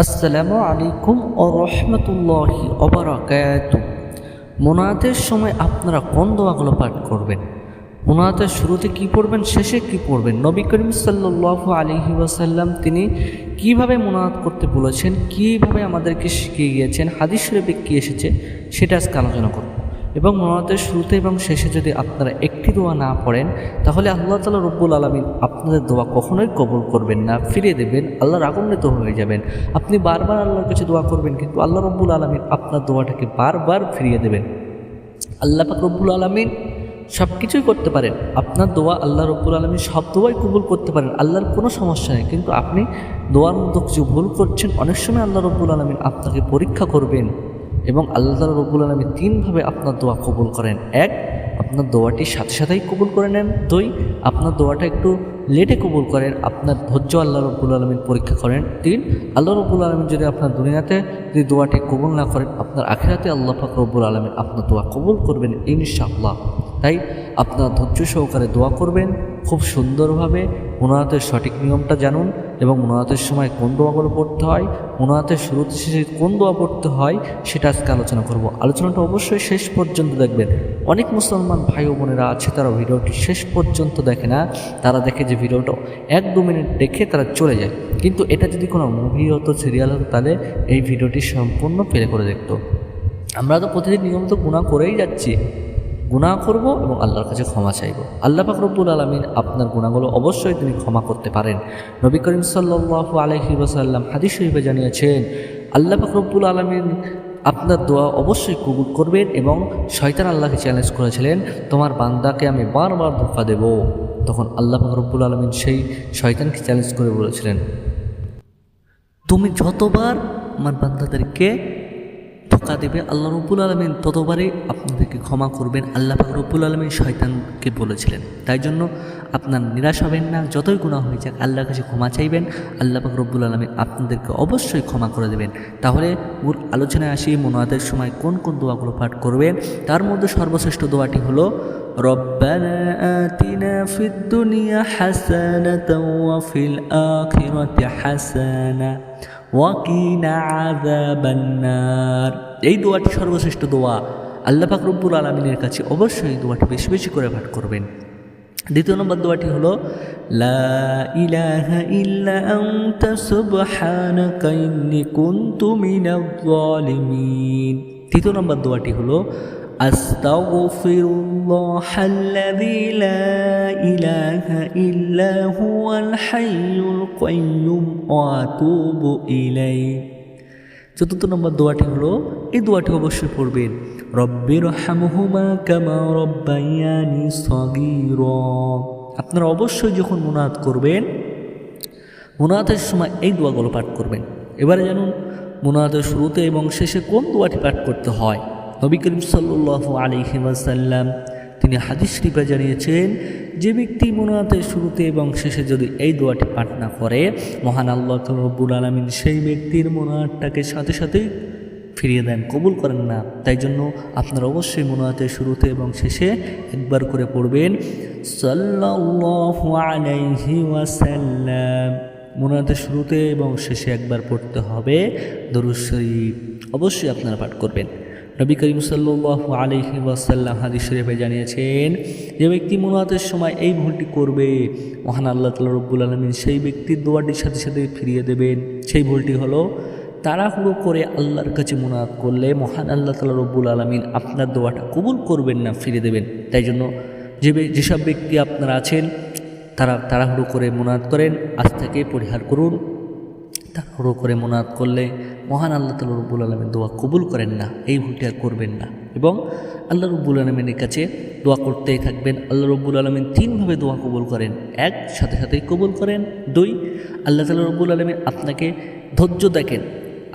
আসসালামু আলাইকুম ও রহমতুল্লাহি অবরাকাত মোনাতের সময় আপনারা কোন দোয়াগুলো পাঠ করবেন? মোনাতের শুরুতে কি পড়বেন, শেষে কি পড়বেন? নবী করিম সাল্লু আলহি ওয়াসাল্লাম তিনি কীভাবে মোনাত করতে বলেছেন, কীভাবে আমাদেরকে শিখিয়ে গিয়েছেন, হাদিস শরীফে কী এসেছে, সেটা আজকে আলোচনা করব। এবং মোনাতের শুরুতে এবং শেষে যদি আপনারা একটি দোয়া না পড়েন, তাহলে আল্লাহ তালা রব্বুল আলমিন আপনাদের দোয়া কখনোই কবুল করবেন না, ফিরিয়ে দেবেন, আল্লাহর আগুন্বিত হয়ে যাবেন। আপনি বারবার আল্লাহর কাছে দোয়া করবেন, কিন্তু আল্লাহ রব্বুল আলমিন আপনার দোয়াটাকে বারবার ফিরিয়ে দেবেন। আল্লাহ পাক রব্বুল আলমিন সব কিছুই করতে পারেন। আপনার দোয়া আল্লাহ রব্বুল আলমিন সব দোয়াই কবুল করতে পারেন, আল্লাহর কোনো সমস্যা নেই। কিন্তু আপনি দোয়ার মধ্যে কিছু ভুল করছেন, অনেক সময় আল্লাহ রব্বুল আলমিন আপনাকে পরীক্ষা করবেন। এবং আল্লাহ তালা রব্বুল আলমী তিনভাবে আপনার দোয়া কবুল করেন। এক, আপনার দোয়াটি সাথে সাথেই কবুল করে নেন। দুই, আপনার দোয়াটা একটু লেটে কবুল করেন। আপনার ধৈর্য আল্লাহ রব্বুল আলমীর পরীক্ষা করেন। তিন, আল্লাহ রব্বুল আলমীর যদি আপনার দুনিয়াতে যদি দোয়াটি কবুল না করেন, আপনার আখেরাতে আল্লাহ পাক রব্বুল আলমীর আপনার দোয়া কবুল করবেন ইনশাআল্লাহ। তাই আপনার ধৈর্য সহকারে দোয়া করবেন। খুব সুন্দরভাবে মোনাতের সঠিক নিয়মটা জানুন। এবং মোনাতের সময় কোন দোয়াগুলো পড়তে হয় মোনাতের শুরুতে শেষে কোন দোয়া পড়তে হয়, সেটা আজকে আলোচনা করব। আলোচনাটা অবশ্যই শেষ পর্যন্ত দেখবেন। অনেক মুসলমান ভাই ও বোনেরা আছে, তারা ভিডিওটি শেষ পর্যন্ত দেখে না। তারা দেখে যে ভিডিওটা এক দু মিনিট দেখে তারা চলে যায়। কিন্তু এটা যদি কোনো মুভি হতো সিরিয়াল হতো, তাহলে এই ভিডিওটি সম্পূর্ণ প্লে করে দেখতো। আমরা তো প্রতিদিন নিয়মিত গুণা করেই যাচ্ছি। গুনাহ করব এবং আল্লাহর কাছে ক্ষমা চাইব। আল্লাহ রব্বুল আলমিন আপনার গুণাগুলো অবশ্যই তিনি ক্ষমা করতে পারেন। নবী করিম সাল্লাল্লাহু আলাইহি ওয়াসাল্লাম হাদিস শরীফে জানিয়েছেন, আল্লাহ রব্বুল আলমিন আপনার দোয়া অবশ্যই কবুল করবেন এবং শয়তান আল্লাহকে চ্যালেঞ্জ করেছিলেন, তোমার বান্দাকে আমি বারবার ধোকা দেব। তখন আল্লাহ রব্বুল আলমিন সেই শয়তানকে চ্যালেঞ্জ করে বলেছিলেন, তুমি যতবার আমার বান্দাদেরকে ধোকা দেবে আল্লাহ রব্বুল আলমিন ততবারই আপনাদেরকে ক্ষমা করবেন আল্লাহ পাক রব্বুল আলমিন শয়তানকে বলেছিলেন তাই জন্য আপনার নিরাশ হবেন না যতই গুণা হয়ে যাক আল্লাহর কাছে ক্ষমা চাইবেন আল্লাহ পাক রব্বুল আলমিন আপনাদেরকে অবশ্যই ক্ষমা করে দেবেন তাহলে মূল আলোচনায় আসি মোনাদের সময় কোন কোন দোয়াগুলো পাঠ করবেন তার মধ্যে সর্বশ্রেষ্ঠ দোয়াটি হলো ربنا آتنا في الدنيا حسنة وفي الآخرة حسنة ওয়াকিনা এই দোয়াটি সর্বশ্রেষ্ঠ দোয়া। আল্লাহ পাক আলমিনের কাছে অবশ্যই এই দোয়াটি বেশি বেশি করে পাঠ করবেন। দ্বিতীয় নম্বর দোয়াটি হলো, লা ইলাহা তৃতীয় নম্বর দোয়াটি হলো أستغفر الله الذي لا إله إلا هو الحي القيوم وأتوب إليه চতুর্থ নম্বর দোয়াটি হলো এই দোয়াটি অবশ্যই পড়বেন রব্বির হামহুমা কামা রব্বাইয়ানি সগীর আপনারা অবশ্যই যখন মোনাত করবেন মোনাতের সময় এই দোয়াগুলো পাঠ করবেন এবারে জানুন মোনাতের শুরুতে এবং শেষে কোন দোয়াটি পাঠ করতে হয় নবী করিম সাল্লাহ আলিহিমাসাল্লাম তিনি হাদিস শরীফে জানিয়েছেন, যে ব্যক্তি মোনাতের শুরুতে এবং শেষে যদি এই দোয়াটি পাঠ না করে, মহান আল্লাহ রব্বুল আলমিন সেই ব্যক্তির মোনাতটাকে সাথে সাথেই ফিরিয়ে দেন, কবুল করেন না। তাই জন্য আপনারা অবশ্যই মোনাতের শুরুতে এবং শেষে একবার করে পড়বেন, সাল্লাল্লাহু আলাইহি শুরুতে এবং শেষে একবার পড়তে হবে। দরুদ শরীফ অবশ্যই আপনারা পাঠ করবেন। নবী করিম সাল্লাহ আলহি ওয়াসাল্লাম হাদিস শরীফে জানিয়েছেন, যে ব্যক্তি মোনাতের সময় এই ভুলটি করবে, মহান আল্লাহ তালা রব্বুল আলমিন সেই ব্যক্তির দোয়াটির সাথে সাথে ফিরিয়ে দেবেন। সেই ভুলটি হলো তাড়াহুড়ো করে আল্লাহর কাছে মোনাত করলে মহান আল্লাহ তালা রব্বুল আলমিন আপনার দোয়াটা কবুল করবেন না ফিরে দেবেন। তাই জন্য যে যেসব ব্যক্তি আপনারা আছেন, তারা তাড়াহুড়ো করে মোনাত করেন। আজ থেকে পরিহার করুন। তাড়াহুড়ো করে মোনাত করলে মহান আল্লাহ তালা রব্বুল আলমের দোয়া কবুল করেন না, এই ভুলটি আর করবেন না। এবং আল্লাহ রব্বুল আলমিনের কাছে দোয়া করতেই থাকবেন, আল্লাহ রব্বুল আলমিন তিনভাবে দোয়া কবুল করেন। এক, সাথে সাথেই কবুল করেন। দুই, আল্লাহ তালা রব্বুল আলমিন আপনাকে ধৈর্য দেখেন,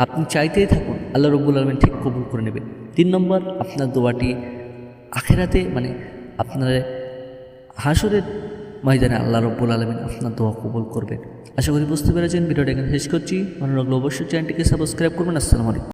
আপনি চাইতেই থাকুন আল্লাহ রব্বুল আলমিন ঠিক কবুল করে নেবেন। তিন নম্বর, আপনার দোয়াটি আখেরাতে মানে আপনার হাসরের ময়দানে আল্লাহ রব্বুল আলমিন আপনার দোয়া কবুল করবেন। আশা করি বুঝতে পেরেছেন। ভিডিওটা এখানে শেষ করছি। ভালো লাগল অবশ্যই চ্যানেলটিকে সাবস্ক্রাইব করবেন। আসসালামু আলাইকুম।